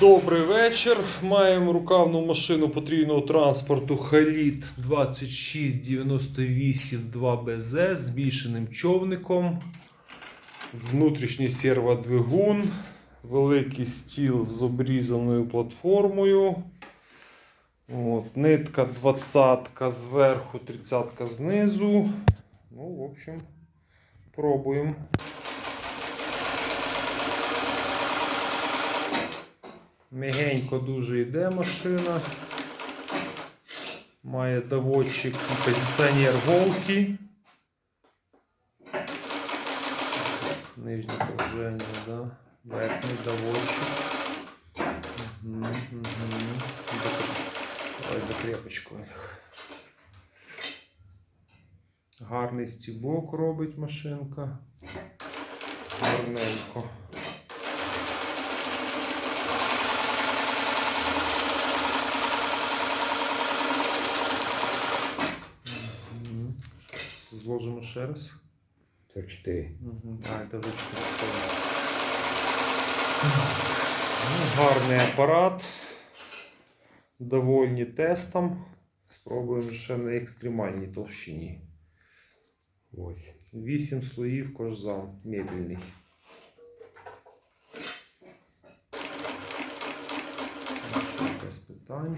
Добрий вечір. Маємо рукавну машину потрібного транспорту Халіт 2698 2BZ з збільшеним човником. Внутрішній серводвигун, великий стіл з обрізаною платформою. От, нитка 20 зверху, 30 знизу. Ну, в общем, пробуємо. Мягенько дуже йде машина. Має доводчик і позиціонер голки. Нижнє положення, да. Верхній доводчик. Угу, угу. Давай закрепочкою. Гарний стібок робить машинка. Гарненько. Зложимо ще раз. 44. Мгм. А, это вже 4 ну, Гарний апарат. Довольні тестом. Спробуємо ще на екстремальній товщині. Ось. 8 слоїв кожзам мебельний. Без питань.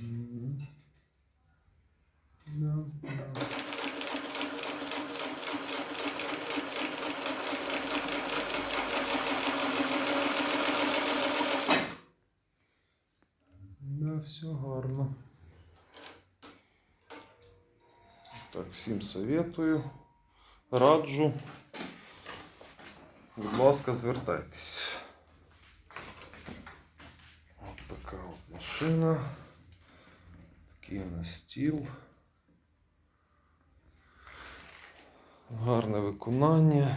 Мгм. Да, да. Да, все гарно. Так, всім советую. Раджу. Будь ласка, звертайтесь. От така от машина. Такий у нас стіл. Гарне виконання.